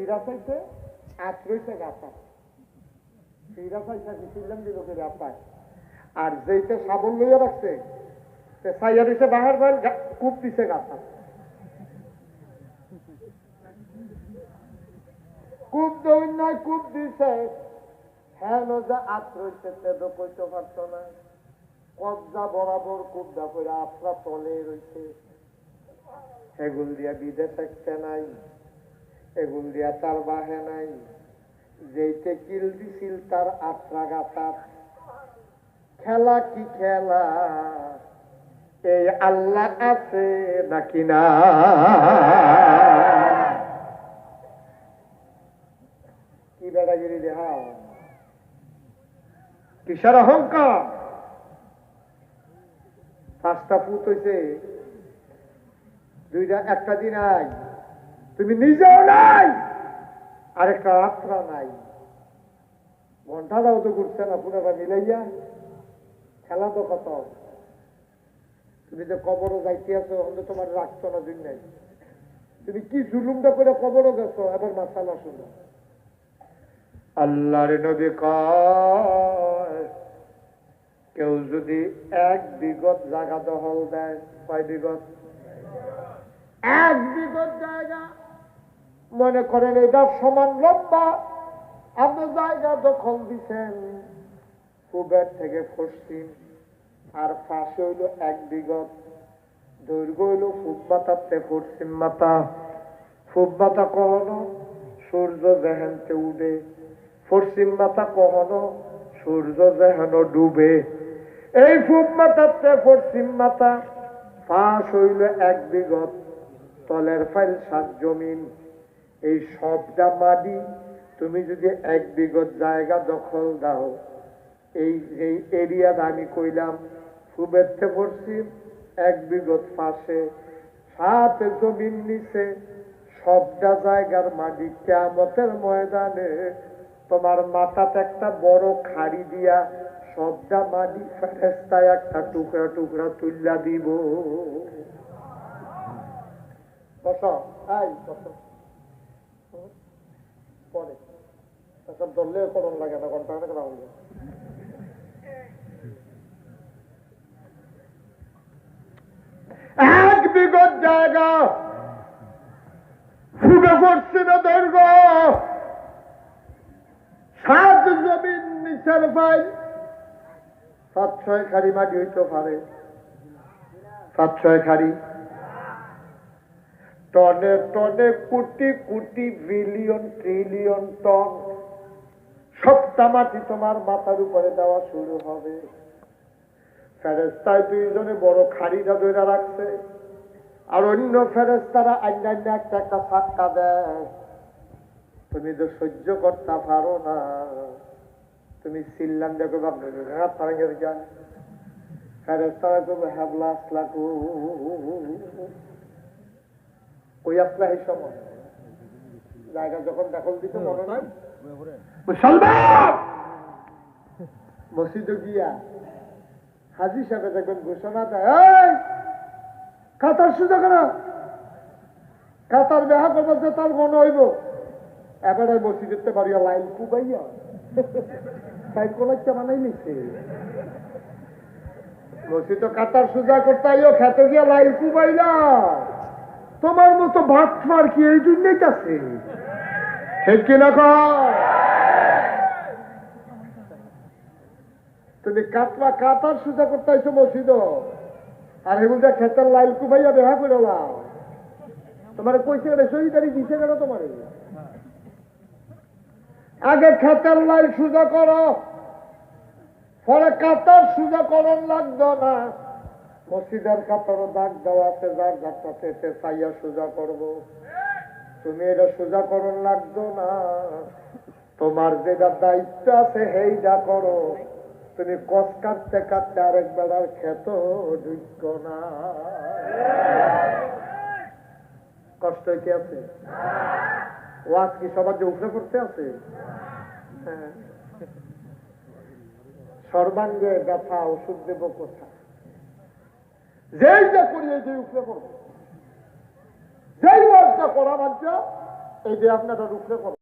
ফিরা চাইতে আশ্রইছে গাছা ফিরা চাইছে আপনার আর যেইতে সাবল লইয়া রাখছে সাইয়া বাহার বাইল কূপ দিছে গাছা। কূপ দৌড় নাই কূপ দিছে হ্যাঁ যে আশ্রইছে তেদ কইতে না। কবজা বরাবর কুবদা করে আপনা তলে রইছে। এগুল দিয়া বিদেশ একটা নাই। এগুল দিয়া তার বাহে নাই। যেইতে কিল দিছিল তার আত্রা গাতার খেলা কি খেলা? এই আল্লাহ আছে নাকি না? কি বেড়াগিরি দেখাও কিসের অহংকার? পাঁচটা ফুট হয়েছে দুইটা, একটা দিন নাই তুমি নিজেও নাই, আরেকটা রাত্রা নাই। ঘন্টাটাও তো ঘুরছে না, পুরোটা মিলাইয়া। খেলা তো কত তুমি যে কবরও যাইতে আছো অন্তত তোমার রাখছো না দিন নাই তুমি কি জুলুমটা করে কবরও গেছো, এবার মাসালা শুনো। আল্লাহর নদী কয়, কেউ যদি এক বিগত জায়গা দখল দেয়, কয় বিগত? এক বিগত জায়গা। মনে করেন এটা সমান লম্বা। আপনি জায়গা দখল দিছেন। পূবের থেকে পশ্চিম, আর পাশে হইল এক বিগত। দৈর্ঘ্য হইল মাথাতে পশ্চিম পূব মাথা কখনো সূর্য যেহেনতে উঠে পশ্চিম মাথা কখনো সূর্য যেহেন ডুবে। এই পূব মাথাতে পশ্চিম মাথা ফাঁস হইল এক বিগত। তলের ফাইল সাত জমিন। এই সবটা মাটি তুমি যদি এক বিগত জায়গা দখল দাও। এই এই এরিয়াটা আমি কইলাম থেকে পশ্চিম এক বিগত পাশে। সাত জমিন নিচে, সবটা জায়গার মাটি কেমতের ময়দানে। তোমার মাথাতে একটা বড় খাড়ি দিয়া সবটা মাটি ফেরেস্তায় একটা টুকরা টুকরা তুল্লা দিব। বস, এই বস। এক বিগত জায়গা, ফুটে পড়ছে না দৈর্ঘ্য। সাত জমিন নিচের পাই সাত ছয় খাড়ি মাটি হইতে পারে। সাত ছয় খাড়ি। টনে টনে crore crore billion trillion ton সবটা মাটি তোমার মাথার উপরে দেওয়া শুরু হবে। ফেরেস্তায় দুইজনে বড় খাড়িটা ধরে রাখছে। আর অন্য ফেরেস্তারা অন্যান্য একটা একটা ফাঁকা দেয়। তুমি তো সহ্য করতে পারো না। তুমি সিল্লান দেখো ফেরেস্তারা করব হ্যাবলা আসলা ওই আসলা এই সময়। জায়গা যখন দখল দিতে মনে নয় মুসলমান মসজিদে গিয়া হাজি সাহেব দেখবেন ঘোষণা দেয় কাতার সুযোগ কেন কাতার বেহা করব যে তার মনে হইব। এবারে মসজিদের বাড়িয়া লাইন কুবাইয়া তাই কোন একটা বানাই নিছে মসজিদ কাতার সুজা করতে আইও খেতে গিয়া লাইন কুবাইলা তোমার মতো মার কি এই জন্যই আছে? ঠিক কিনা তুমি কাতার করতে আইছো মসজিদ। আর খেতার লাইল কুবাইয়া বেহা করে তোমার কইছে কেন সহিদারি দিছে তোমার? আগে খেতার লাইল সুজা করো, পরে কাতার সুজা করন লাগতো না। মসজিদের কাতারও দাগ দেওয়া আছে, যার যাত্রা পেতে চাইয়া সোজা করব। তুমি এটা সোজা করন লাগতো না। তোমার যেটা দায়িত্ব আছে, সেইটা করো। তুমি কস কাটতে কাটতে আরেক বেলার খেত ঢুক না। কষ্ট কি আছে? ওয়াজ কি সবার যে উপরে করতে আছে? হ্যাঁ। সর্বাঙ্গে ব্যথা, ওষুধ দেব কোথায়? যেই যা করি এই যে উপরে করব। যেই ওয়াজটা করা বাচ্চা এই যে আপনারা রুখে করো